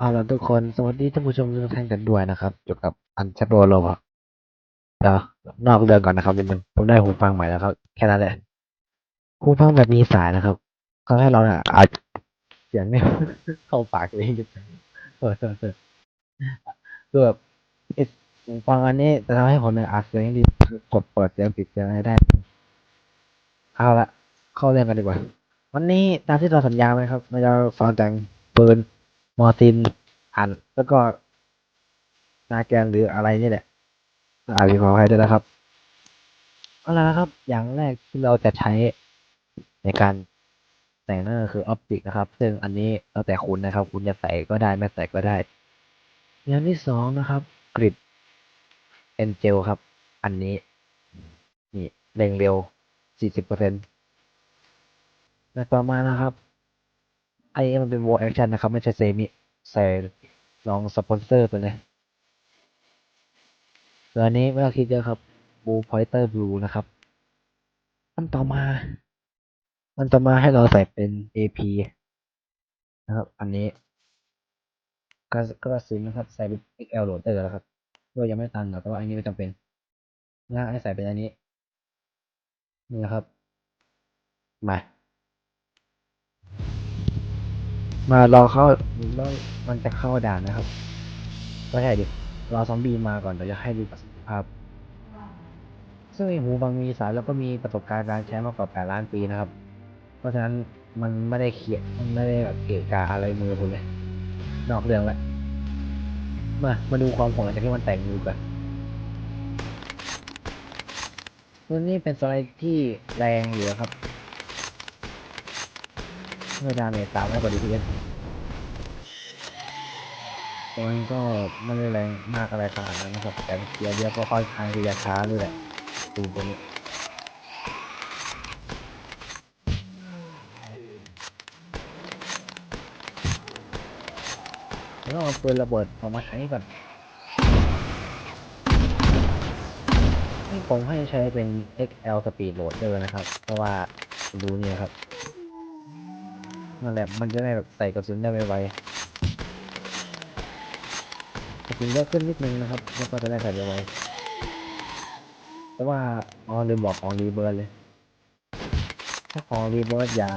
เอาละทุกคน สวัสดีท่านผู้ชมทุกท่านกันด้วยนะครับอยู่กับอันแชโรโลบเดี๋ยวนอกเรื่องก่อนนะครับนิดนึงผมได้หูฟังใหม่แล้วครับ แค่นั้นแหละหูฟังแบบมีสายนะครับเขาให้เราเนี่ยอาจเสียงเนี่ยเข้าปากตัวเองเออเออเออคือแบบหูฟังอันนี้จะทำให้ผมเนี่ยอาจเสียงดีกดเปิดเสียงปิดเสียงให้ได้เอาละเข้าเรื่องกันดีกว่า วันนี้ตามที่เราสัญญาไว้ครับเราจะสอนแต่งปืน มอร์ตินอันแล้วก็นาแกนหรืออะไรนี่แหละอ่านขอให้ด้วยนะครับเอาละครับ อย่างแรกที่เราจะใช้ในการแต่งนั่นก็คือออบจิกนะครับ ซึ่งอันนี้แล้วแต่คุณนะครับ คุณจะใส่ก็ได้ไม่ใส่ก็ได้ อย่างที่สองนะครับกริดเอนเจลครับ อันนี้ นี่เร่งเร็ว 40%เปอร์เซ็นต์และต่อมานะครับ ไอ้มันเป็น wall action นะครับ ไม่ใช่เซมิใส่ลองสปอนเซอร์ไปเลยส่วนอันนี้ไม่ต้องคิดเยอะครับ blue pointer blue นะครับ อันต่อมา อันต่อมาให้เราใส่เป็น AP นะครับ อันนี้ ก็ก็ซื้อนะครับ ใส่เป็น XL loader แล้วครับก็ยังไม่ตันหรอกแต่ว่าอันนี้ไม่จำเป็นนะให้ใส่เป็นอันนี้นี่นะครับ มา มารอเข้าแล้วมันจะเข้าด่านนะครับก็ใช่ดิรอซอมบี้มาก่อนเดี๋ยวจะให้ดูประสิทธิภาพ ซึ่งไอ้หูฟังมีสายแล้วก็มีประสบการณ์การใช้มากกว่า 8 ล้านปีนะครับ เพราะฉะนั้นมันไม่ได้เขียนมันไม่ได้แบบเกะกาอะไรมือผมเลยนอกเรื่องละมามาดูความโหดหลังจากที่มันแต่งมือกันนี้เป็นสไลด์ที่แรงอยู่ครับ เมื่อดาเมจตามไม่กว่าดีพีเอสตัวนี้ก็ไม่ได้แรงมากอะไรขนาดนั้นนะครับแต่เกียร์เดียวก็ค่อนข้างที่จะช้าด้วยแหละดูตัวนี้แล้วเอาปืนระเบิดออกมาใช้ก่อนนี่ผมให้ใช้เป็น XL Speed Loader นะครับ เพราะว่าดูนี่ครับ นั่นแหละมันจะได้แบบใส่กระสุนได้ไวๆกระสุนเยอะขึ้นนิดนึงนะครับ แล้วก็จะได้ใส่ไวๆแต่ว่าอ๋อลืมบอกของรีเบิร์เลย ถ้าของรีเบิร์อย่า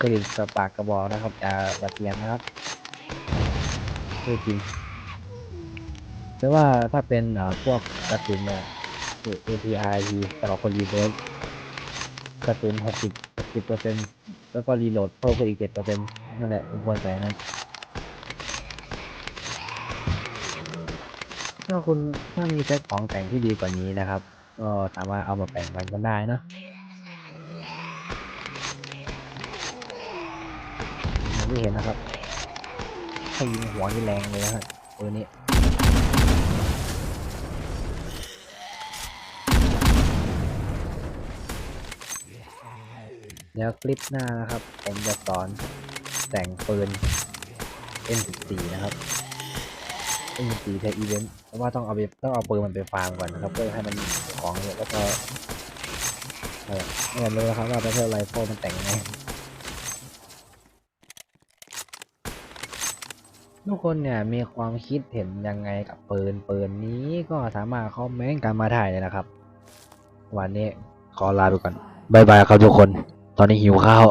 กระดิ่งกระปากกระบอกนะครับอย่าอย่าเพียนนะครับพูดจริงแต่ว่าถ้าเป็นอ่อพวกกระสุนเนี่ยคือ API สำหรับคนรีเวิร์สกระสุนหกสิบสิบเปอร์เซ็นต์ แล้วก็รีโหลดเพิ่มขึ้นอีกเจ็ดเปอร์เซ็นต์นั่นแหละควรใส่นั้นถ้าคุณถ้ามีเซ็ตของแต่งที่ดีกว่านี้นะครับก็สามารถเอามาแบ่งกันกันได้นะอย่เห็นนะครับให้ยิงหัวนี่แรงเลยนะครับปืน แล้วคลิปหน้านะครับ ผมจะสอนแต่งปืน M14 นะครับ M14 ใช้อีเวนต์เพราะว่าต้องเอาไปต้องเอาปืนมันไปฟาร์มก่อนนะครับเพื่อให้มันมีของเยอะแล้วก็เออไม่รู้นะครับว่าประเภทไรเฟิลมันแต่งยังไงทุกคนเนี่ยมีความคิดเห็นยังไงกับปืนปืนนี้ก็สามารถคอมเมนต์กันมาได้เลยนะครับ วันนี้ขอลาไปก่อนบายบายครับทุกคน ตอนนี้หิวข้าว